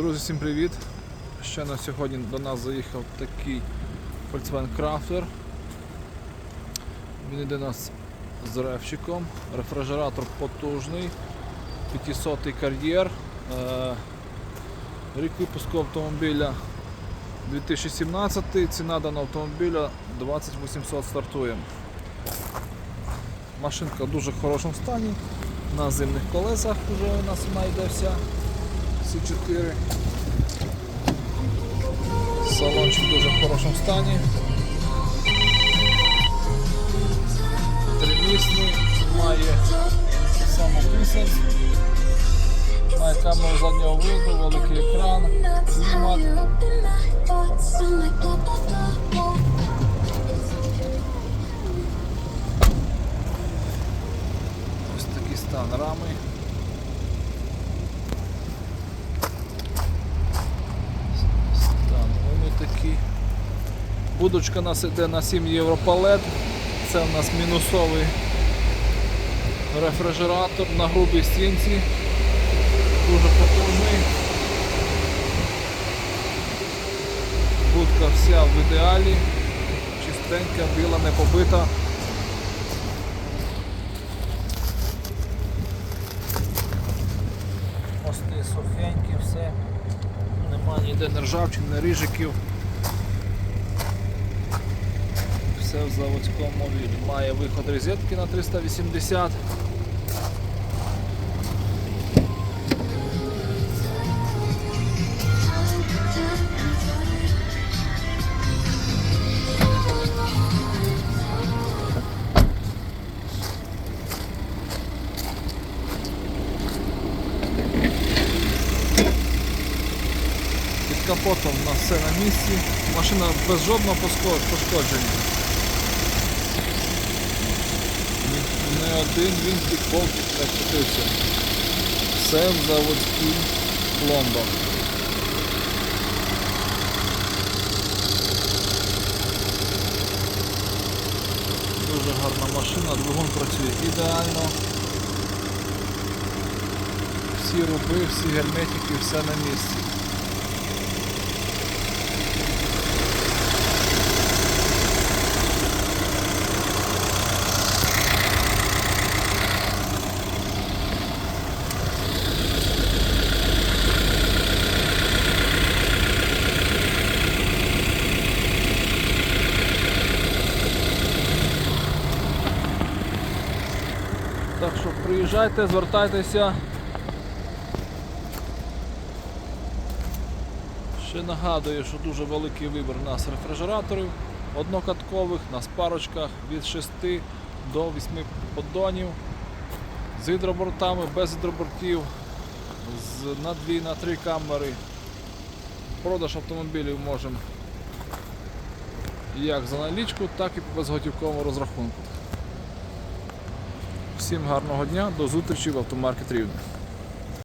Друзі, всім привіт! Ще на сьогодні до нас заїхав такий Volkswagen Crafter. Він йде нас з ревчиком, рефрижератор потужний, 500 кар'єр. Е, Рік випуску автомобіля 2017, ціна даного автомобіля 2800 стартує. Машинка в дуже хорошому стані, на зимних колесах вже у нас йде вся. С4. Салончик дуже в хорошому стані. Тримісний, має самописань, має камеру заднього виду, великий екран, клімат. Ось такий стан рами. Будочка у нас йде на 7 євро палет. Це у нас мінусовий рефрижератор на грубій стінці. Дуже потужний. Будка вся в ідеалі, чистенька, біла, не побита. Мости сухенькі, все. Нема ніде не ржавчин, не рижиків. Все в заводському віді. Має виход розетки на 380. Під капотом нас все на місці. Машина без жодного пошкодження. Не один вінтик, болтик не. Все в заводських пломбах. Дуже гарна машина, двигун працює ідеально. Всі руби, всі герметики, все на місці. Так що приїжджайте, звертайтеся. Ще нагадую, що дуже великий вибір у нас рефрижераторів однокаткових, на парочках від 6 до 8 поддонів з гідробортами, без гідробортів, з, на 2 на 3 камери. Продаж автомобілів можемо як за налічку, так і по безготівковому розрахунку. Всім гарного дня, до зустрічі в автомаркет Рівне.